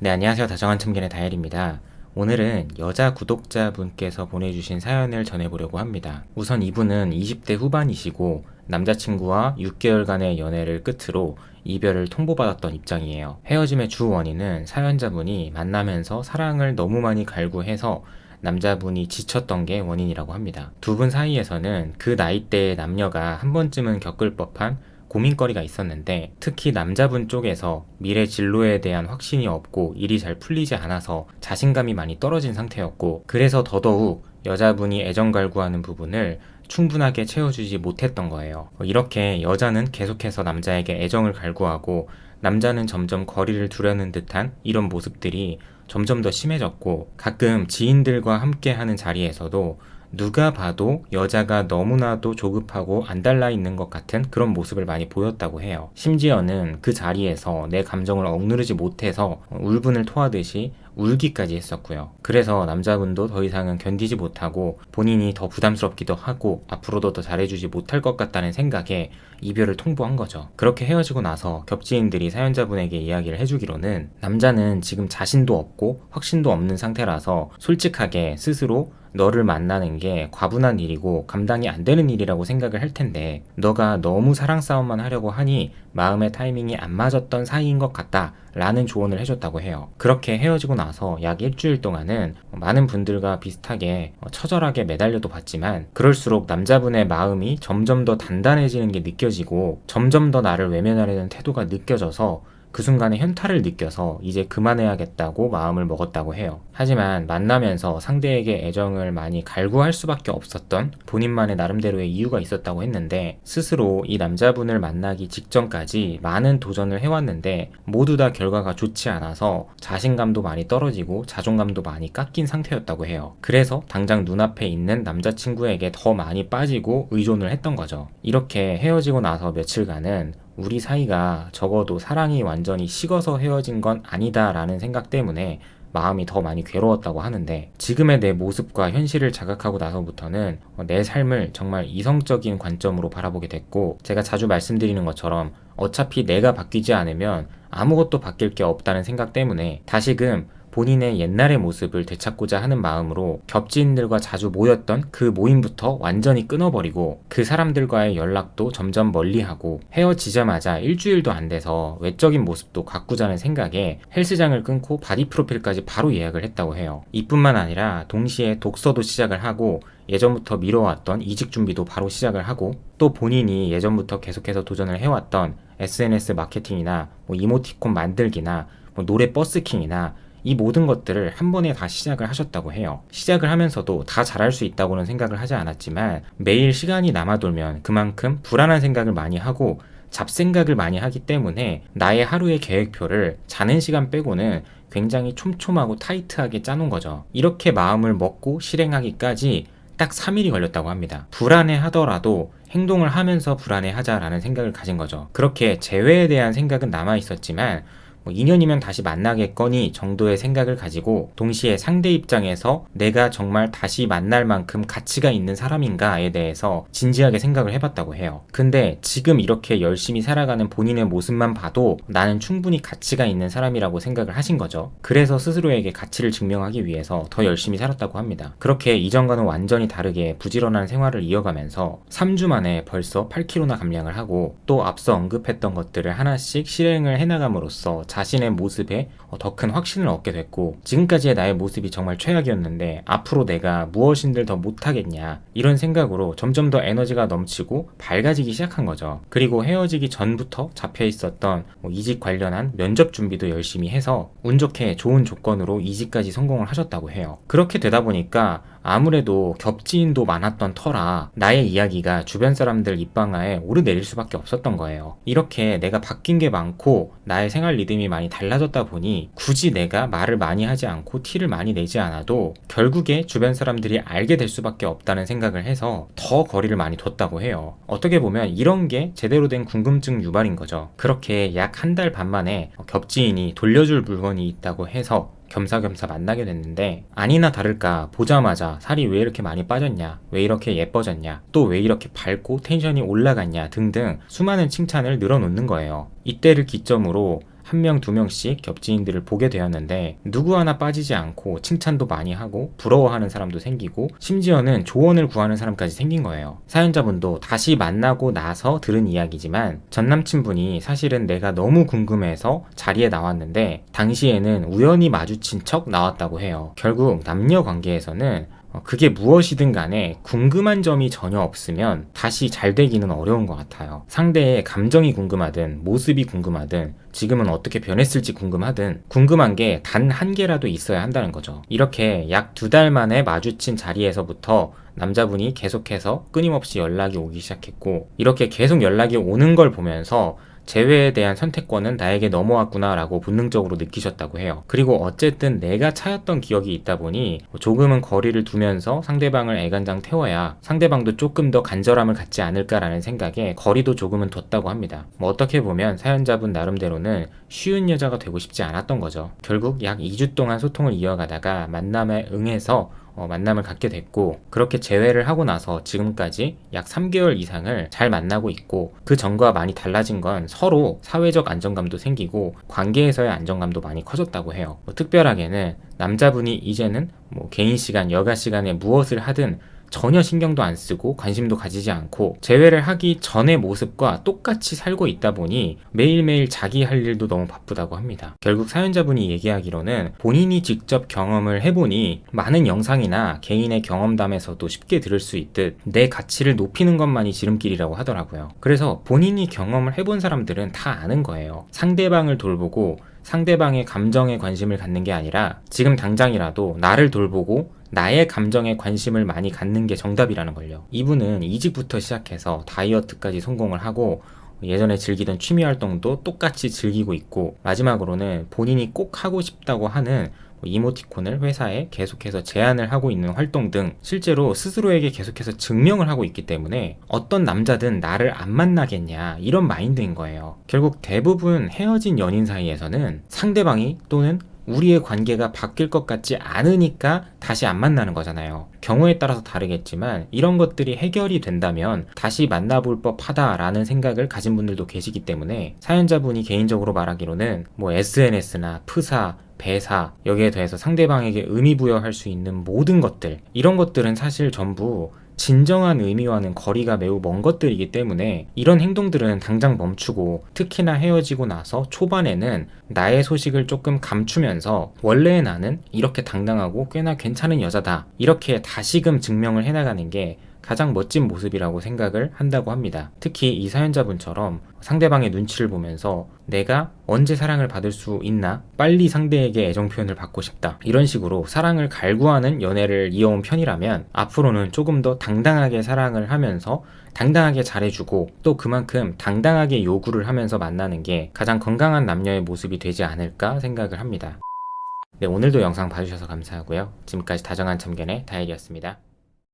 네, 안녕하세요. 다정한 참견의 다엘입니다. 오늘은 여자 구독자분께서 보내주신 사연을 전해보려고 합니다. 우선 이분은 20대 후반이시고 남자친구와 6개월간의 연애를 끝으로 이별을 통보받았던 입장이에요. 헤어짐의 주 원인은 사연자분이 만나면서 사랑을 너무 많이 갈구해서 남자분이 지쳤던 게 원인이라고 합니다. 두 분 사이에서는 그 나이대의 남녀가 한 번쯤은 겪을 법한 고민거리가 있었는데 특히 남자분 쪽에서 미래 진로에 대한 확신이 없고 일이 잘 풀리지 않아서 자신감이 많이 떨어진 상태였고 그래서 더더욱 여자분이 애정 갈구하는 부분을 충분하게 채워주지 못했던 거예요. 이렇게 여자는 계속해서 남자에게 애정을 갈구하고 남자는 점점 거리를 두려는 듯한 이런 모습들이 점점 더 심해졌고 가끔 지인들과 함께 하는 자리에서도 누가 봐도 여자가 너무나도 조급하고 안달나 있는 것 같은 그런 모습을 많이 보였다고 해요. 심지어는 그 자리에서 내 감정을 억누르지 못해서 울분을 토하듯이 울기까지 했었고요. 그래서 남자분도 더 이상은 견디지 못하고 본인이 더 부담스럽기도 하고 앞으로도 더 잘해주지 못할 것 같다는 생각에 이별을 통보한 거죠. 그렇게 헤어지고 나서 겹지인들이 사연자분에게 이야기를 해주기로는 남자는 지금 자신도 없고 확신도 없는 상태라서 솔직하게 스스로 너를 만나는 게 과분한 일이고 감당이 안 되는 일이라고 생각을 할 텐데 너가 너무 사랑 싸움만 하려고 하니 마음의 타이밍이 안 맞았던 사이인 것 같다 라는 조언을 해줬다고 해요. 그렇게 헤어지고 나서 약 일주일 동안은 많은 분들과 비슷하게 처절하게 매달려도 봤지만 그럴수록 남자분의 마음이 점점 더 단단해지는 게 느껴지고 점점 더 나를 외면하려는 태도가 느껴져서 그 순간에 현타를 느껴서 이제 그만해야겠다고 마음을 먹었다고 해요. 하지만 만나면서 상대에게 애정을 많이 갈구할 수밖에 없었던 본인만의 나름대로의 이유가 있었다고 했는데 스스로 이 남자분을 만나기 직전까지 많은 도전을 해왔는데 모두 다 결과가 좋지 않아서 자신감도 많이 떨어지고 자존감도 많이 깎인 상태였다고 해요. 그래서 당장 눈앞에 있는 남자친구에게 더 많이 빠지고 의존을 했던 거죠. 이렇게 헤어지고 나서 며칠간은 우리 사이가 적어도 사랑이 완전히 식어서 헤어진 건 아니다라는 생각 때문에 마음이 더 많이 괴로웠다고 하는데 지금의 내 모습과 현실을 자각하고 나서부터는 내 삶을 정말 이성적인 관점으로 바라보게 됐고 제가 자주 말씀드리는 것처럼 어차피 내가 바뀌지 않으면 아무것도 바뀔 게 없다는 생각 때문에 다시금 본인의 옛날의 모습을 되찾고자 하는 마음으로 겹지인들과 자주 모였던 그 모임부터 완전히 끊어버리고 그 사람들과의 연락도 점점 멀리하고 헤어지자마자 일주일도 안 돼서 외적인 모습도 가꾸자는 생각에 헬스장을 끊고 바디 프로필까지 바로 예약을 했다고 해요. 이뿐만 아니라 동시에 독서도 시작을 하고 예전부터 미뤄왔던 이직 준비도 바로 시작을 하고 또 본인이 예전부터 계속해서 도전을 해왔던 SNS 마케팅이나 뭐 이모티콘 만들기나 뭐 노래 버스킹이나 이 모든 것들을 한 번에 다 시작을 하셨다고 해요. 시작을 하면서도 다 잘할 수 있다고는 생각을 하지 않았지만 매일 시간이 남아돌면 그만큼 불안한 생각을 많이 하고 잡생각을 많이 하기 때문에 나의 하루의 계획표를 자는 시간 빼고는 굉장히 촘촘하고 타이트하게 짜놓은 거죠. 이렇게 마음을 먹고 실행하기까지 딱 3일이 걸렸다고 합니다. 불안해 하더라도 행동을 하면서 불안해 하자라는 생각을 가진 거죠. 그렇게 재회에 대한 생각은 남아 있었지만 뭐 2년이면 다시 만나겠거니 정도의 생각을 가지고 동시에 상대 입장에서 내가 정말 다시 만날 만큼 가치가 있는 사람인가에 대해서 진지하게 생각을 해봤다고 해요. 근데 지금 이렇게 열심히 살아가는 본인의 모습만 봐도 나는 충분히 가치가 있는 사람이라고 생각을 하신 거죠. 그래서 스스로에게 가치를 증명하기 위해서 더 열심히 살았다고 합니다. 그렇게 이전과는 완전히 다르게 부지런한 생활을 이어가면서 3주 만에 벌써 8kg나 감량을 하고 또 앞서 언급했던 것들을 하나씩 실행을 해나감으로써 자신의 모습에 더 큰 확신을 얻게 됐고 지금까지의 나의 모습이 정말 최악이었는데 앞으로 내가 무엇인들 더 못하겠냐 이런 생각으로 점점 더 에너지가 넘치고 밝아지기 시작한 거죠. 그리고 헤어지기 전부터 잡혀 있었던 뭐 이직 관련한 면접 준비도 열심히 해서 운 좋게 좋은 조건으로 이직까지 성공을 하셨다고 해요. 그렇게 되다 보니까 아무래도 겹지인도 많았던 터라 나의 이야기가 주변 사람들 입방아에 오르내릴 수밖에 없었던 거예요. 이렇게 내가 바뀐 게 많고 나의 생활 리듬이 많이 달라졌다 보니 굳이 내가 말을 많이 하지 않고 티를 많이 내지 않아도 결국에 주변 사람들이 알게 될 수밖에 없다는 생각을 해서 더 거리를 많이 뒀다고 해요. 어떻게 보면 이런 게 제대로 된 궁금증 유발인 거죠. 그렇게 약 한 달 반 만에 겹지인이 돌려줄 물건이 있다고 해서 겸사겸사 만나게 됐는데 아니나 다를까 보자마자 살이 왜 이렇게 많이 빠졌냐 왜 이렇게 예뻐졌냐 또 왜 이렇게 밝고 텐션이 올라갔냐 등등 수많은 칭찬을 늘어놓는 거예요. 이때를 기점으로 한 명, 두 명씩 겹지인들을 보게 되었는데 누구 하나 빠지지 않고 칭찬도 많이 하고 부러워하는 사람도 생기고 심지어는 조언을 구하는 사람까지 생긴 거예요. 사연자분도 다시 만나고 나서 들은 이야기지만 전 남친분이 사실은 내가 너무 궁금해서 자리에 나왔는데 당시에는 우연히 마주친 척 나왔다고 해요. 결국 남녀 관계에서는 어, 그게 무엇이든 간에 궁금한 점이 전혀 없으면 다시 잘 되기는 어려운 것 같아요. 상대의 감정이 궁금하든 모습이 궁금하든 지금은 어떻게 변했을지 궁금하든 궁금한 게 단 한 개라도 있어야 한다는 거죠. 이렇게 약 두 달 만에 마주친 자리에서부터 남자분이 계속해서 끊임없이 연락이 오기 시작했고 이렇게 계속 연락이 오는 걸 보면서 재회에 대한 선택권은 나에게 넘어왔구나라고 본능적으로 느끼셨다고 해요. 그리고 어쨌든 내가 차였던 기억이 있다 보니 조금은 거리를 두면서 상대방을 애간장 태워야 상대방도 조금 더 간절함을 갖지 않을까라는 생각에 거리도 조금은 뒀다고 합니다. 뭐 어떻게 보면 사연자분 나름대로는 쉬운 여자가 되고 싶지 않았던 거죠. 결국 약 2주 동안 소통을 이어가다가 만남에 응해서 어, 만남을 갖게 됐고 그렇게 재회를 하고 나서 지금까지 약 3개월 이상을 잘 만나고 있고 그 전과 많이 달라진 건 서로 사회적 안정감도 생기고 관계에서의 안정감도 많이 커졌다고 해요. 뭐 특별하게는 남자분이 이제는 뭐 개인 시간, 여가 시간에 무엇을 하든 전혀 신경도 안 쓰고 관심도 가지지 않고 재회를 하기 전의 모습과 똑같이 살고 있다 보니 매일매일 자기 할 일도 너무 바쁘다고 합니다. 결국 사연자분이 얘기하기로는 본인이 직접 경험을 해보니 많은 영상이나 개인의 경험담에서도 쉽게 들을 수 있듯 내 가치를 높이는 것만이 지름길이라고 하더라고요. 그래서 본인이 경험을 해본 사람들은 다 아는 거예요. 상대방을 돌보고 상대방의 감정에 관심을 갖는 게 아니라 지금 당장이라도 나를 돌보고 나의 감정에 관심을 많이 갖는 게 정답이라는 걸요. 이분은 이직부터 시작해서 다이어트까지 성공을 하고 예전에 즐기던 취미 활동도 똑같이 즐기고 있고 마지막으로는 본인이 꼭 하고 싶다고 하는 이모티콘을 회사에 계속해서 제안을 하고 있는 활동 등 실제로 스스로에게 계속해서 증명을 하고 있기 때문에 어떤 남자든 나를 안 만나겠냐 이런 마인드인 거예요. 결국 대부분 헤어진 연인 사이에서는 상대방이 또는 우리의 관계가 바뀔 것 같지 않으니까 다시 안 만나는 거잖아요. 경우에 따라서 다르겠지만 이런 것들이 해결이 된다면 다시 만나볼 법하다라는 생각을 가진 분들도 계시기 때문에 사연자분이 개인적으로 말하기로는 뭐 SNS나 프사, 배사, 여기에 더해서 상대방에게 의미 부여할 수 있는 모든 것들, 이런 것들은 사실 전부 진정한 의미와는 거리가 매우 먼 것들이기 때문에 이런 행동들은 당장 멈추고 특히나 헤어지고 나서 초반에는 나의 소식을 조금 감추면서 원래의 나는 이렇게 당당하고 꽤나 괜찮은 여자다. 이렇게 다시금 증명을 해나가는 게 가장 멋진 모습이라고 생각을 한다고 합니다. 특히 이 사연자분처럼 상대방의 눈치를 보면서 내가 언제 사랑을 받을 수 있나? 빨리 상대에게 애정 표현을 받고 싶다. 이런 식으로 사랑을 갈구하는 연애를 이어온 편이라면 앞으로는 조금 더 당당하게 사랑을 하면서 당당하게 잘해주고 또 그만큼 당당하게 요구를 하면서 만나는 게 가장 건강한 남녀의 모습이 되지 않을까 생각을 합니다. 네, 오늘도 영상 봐주셔서 감사하고요. 지금까지 다정한 참견의 다일이었습니다.